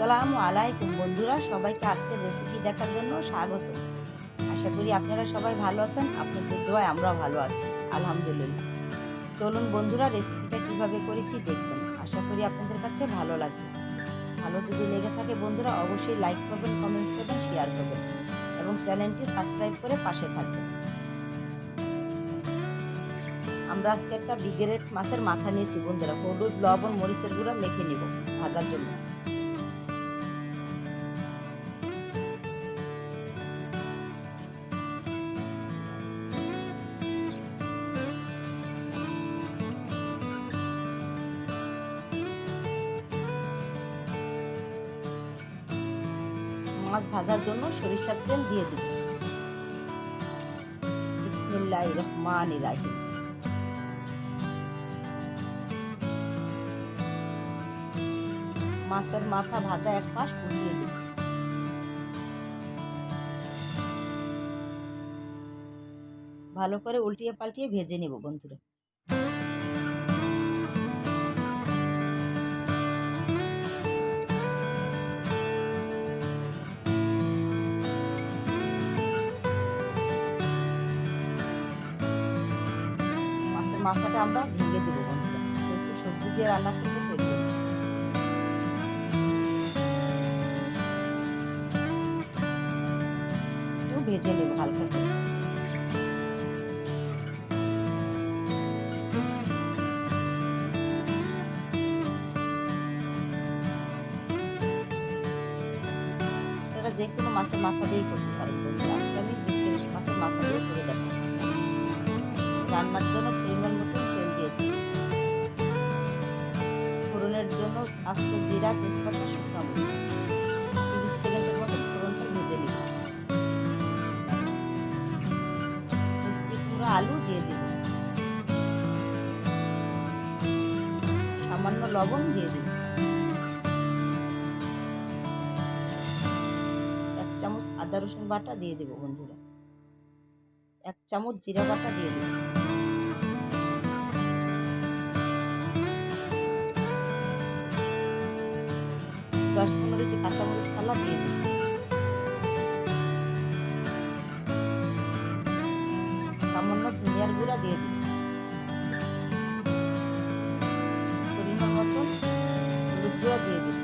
আসসালামু আলাইকুম বন্ধুরা, সবাইকে আজকের রেসিপি দেখার জন্য স্বাগত। আশা করি আপনারা সবাই ভালো আছেন, আপনাদের দোয়ায় আমরা ভালো আছি, আলহামদুলিল্লাহ। চলুন বন্ধুরা রেসিপিটা কীভাবে করেছি দেখবেন। আশা করি আপনাদের কাছে ভালো লাগবে। ভালো যদি লেগে থাকে বন্ধুরা, অবশ্যই লাইক করবেন কমেন্টস করবেন শেয়ার করবেন। এবং চ্যানেলটি সাবস্ক্রাইব করে পাশে থাকবেন। আমরা আজকে একটা বিগেরেট মাছের মাথা নিয়েছি বন্ধুরা। হলুদ, লবণ, মরিচের গুঁড়া মেখে নিব ভাজার জন্য। মাছ ভাজার জন্য সরিষার তেল দিয়ে রাহিম। মাছের মাথা ভাজা এক পাশ উঠিয়ে দিব ভালো করে উল্টিয়ে পাল্টিয়ে ভেজে নেব বন্ধুরা। মাথাটা আমরা ভেঙে দেবো বন্ধুরা। যেহেতু সবজি দিয়ে রান্না করতে একটু ভেজে নেব হালকা করে। যে কোনো মাছের মাথা দিয়েই করতে পারেন আজকে আমি মাছের মাথা দিয়ে করে দেবো রান্নার জন্য পরিমাণ মতন তেল দিয়ে দিই ফোড়নের জন্য আস্ত জিরা, তেজপাতা, শুকনো মরিচ। তিরিশ সেকেন্ডের মতো ভেজে নিব। মিষ্টি কুমড়ো, আলু দিয়ে দিব। সামান্য লবণ দিয়ে দিব। এক চামচ আদা রসুন বাটা দিয়ে দেবো বন্ধুরা। এক চামচ জিরা বাটা দিয়ে দেবো। ফালা দিয়ে দিই।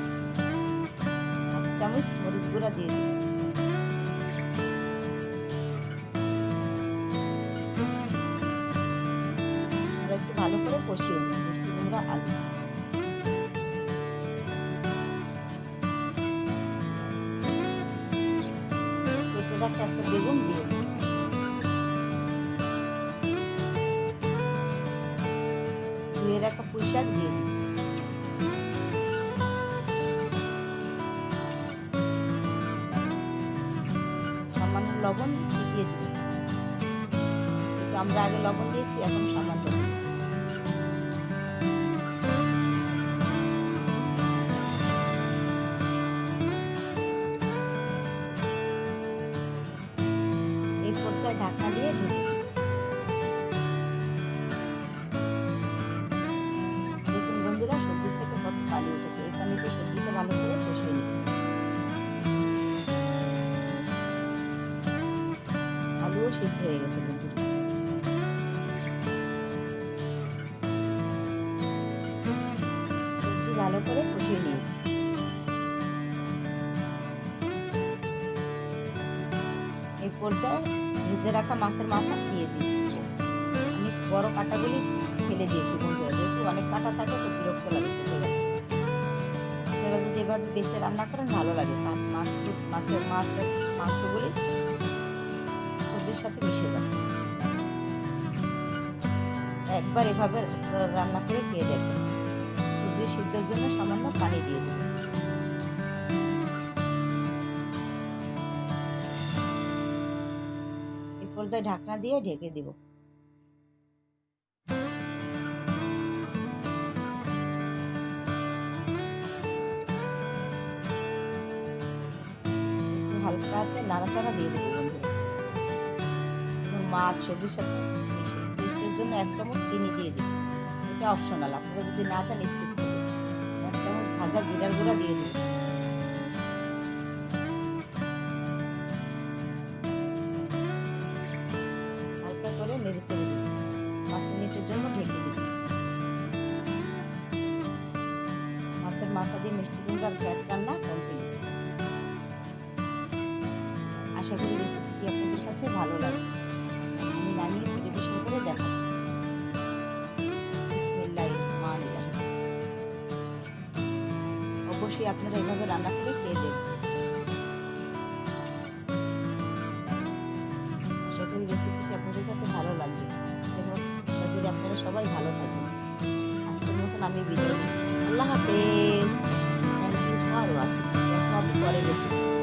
চামচ মরিচ গুঁড়া ভালো করে কষিয়ে নিই মিষ্টি কুমড়া আলু রাখা একটা বেগুন দিয়ে দিই। ধুয়ে দিয়ে দিই। সামান্য লবণ ছিটিয়ে দিই। আমরা আগে লবণ দিয়েছি, এখন সামান্য পর্যায়ে ঢাকনা দিয়ে ঢেকে বন্ধুরা, সবজির থেকে কত পানি উঠেছে? এই পানিতে সবজিটা ভালো করে কষিয়ে নিই আলুও সিদ্ধ হয়ে গেছে বন্ধুরা। সবজি ভালো করে কষিয়ে নিয়েছি পর্যায়ে ভেজে রাখা মাছের মাথা দিয়ে দিই। আমি বড় কাঁটাগুলি ফেলে দিয়েছি বন্ধুরা, যেহেতু অনেক কাঁটা থাকে, তো বিরক্ত লাগে খেতে আপনারা যদি এভাবে বেছে রান্না করেন, ভালো লাগে। মাছ মাছের মাছের মাংসগুলি সবজির সাথে মিশে যাবে। একবার এভাবে রান্না করে খেয়ে দেখবেন সবজি সিদ্ধের জন্য সামান্য পানি দিয়ে দেবেন পর্যায়ে ঢাকনা দিয়ে ঢেকে দিব। হালকা নাড়াচাড়া দিয়ে দেবো মাছ সবজির সাথে মিশে টেস্টের জন্য এক চামচ চিনি দিয়ে দিই এটা অপশনাল আপনারা যদি না দেন স্কিপ এক চামচ ভাজা জিরার গুঁড়া দিয়ে দিই মাথা দিয়ে মিষ্টি কুমড়ার প্যাট রান্না কমপ্লিট আশা করি রেসিপিটি আপনাদের কাছে ভালো লাগবে। আমি নামিয়ে পরিবেশন করে দেখাবো। অবশ্যই আপনারা এভাবে রান্না করে খেয়ে দেবেন আশা করি রেসিপিটি আপনাদের কাছে ভালো লাগবে। আশা আপনারা সবাই ভালো থাকবেন। আজকের মতন আমি বিদায় নিচ্ছি। আল্লাহ হাফেজ থ্যাংক ইউ ফর ওয়াচিং দেখা হবে পরে রেসিপি